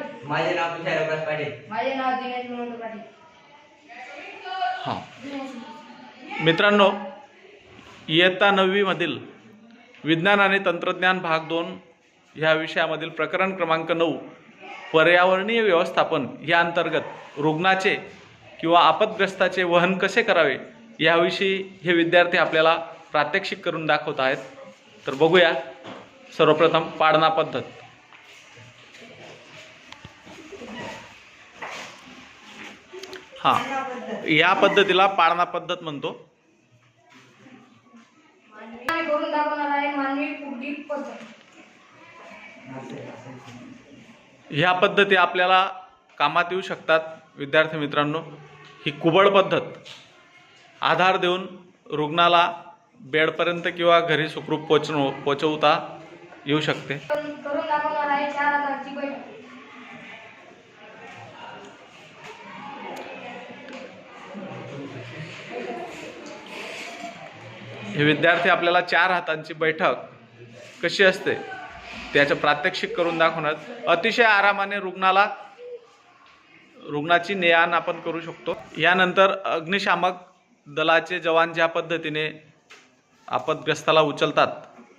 पाटील माझे नाव तुषार पाटील. माझे नाव दिनेश पाटील. हां. मित्रांनो इयत्ता नववीमधील विज्ञान आणि तंत्रज्ञान भाग दोन ह्या विषयामधील प्रकरण क्रमांक नऊ पर्यावरणीय व्यवस्थापन या अंतर्गत रुग्णाचे किंवा आपदग्रस्ताचे वहन कसे करावे याविषयी हे विद्यार्थी आपल्याला प्रात्यक्षिक करून दाखवत आहेत. तर बघूया सर्वप्रथम पाडणा पद्धत. हां. या पद्धतीला पाळणा पद्धत म्हणतो. ह्या पद्धती आपल्याला कामात येऊ शकतात विद्यार्थी मित्रांनो. ही कुबड पद्धत. आधार देऊन रुग्णाला बेडपर्यंत किंवा घरी सुखरूप पोचव पोचवता येऊ शकते. हे विद्यार्थी आपल्याला चार हातांची बैठक कशी असते त्याचं प्रात्यक्षिक करून दाखवणार. अतिशय आरामाने रुग्णाला रुग्णाची ने आण आपण करू शकतो. यानंतर अग्निशामक दलाचे जवान ज्या पद्धतीने आपदग्रस्ताला उचलतात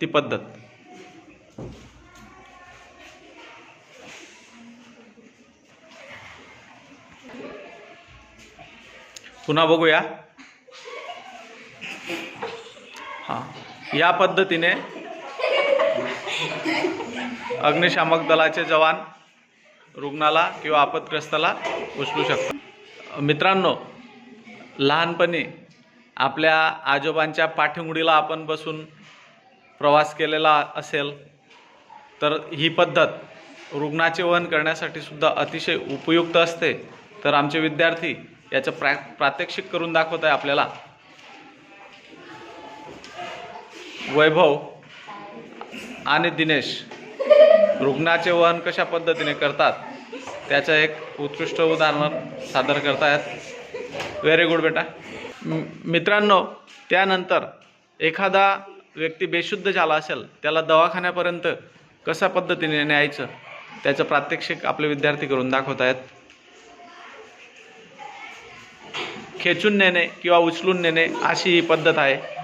ती पद्धत. पुन्हा बघूया. हां. या पद्धतीने अग्निशामक दलाचे जवान रुग्णाला किंवा आपदग्रस्ताला उचलू शकतात. मित्रांनो लहानपणी आपल्या आजोबांच्या पाठिंगुडीला आपण बसून प्रवास केलेला असेल तर ही पद्धत रुग्णाचे वहन करण्यासाठी सुद्धा अतिशय उपयुक्त असते. तर आमचे विद्यार्थी याचं प्रा प्रात्यक्षिक करून दाखवत आहे आपल्याला. वैभव आणि दिनेश रुग्णाचे वहन कशा पद्धतीने करतात त्याचं एक उत्कृष्ट उदाहरण सादर करतायत. व्हेरी गुड बेटा. मित्रांनो त्यानंतर एखादा व्यक्ती बेशुद्ध झाला असेल त्याला दवाखान्यापर्यंत कशा पद्धतीने न्यायचं त्याचं प्रात्यक्षिक आपले विद्यार्थी करून दाखवत आहेत खेचून नेणे किंवा उचलून नेणे अशी ही पद्धत आहे.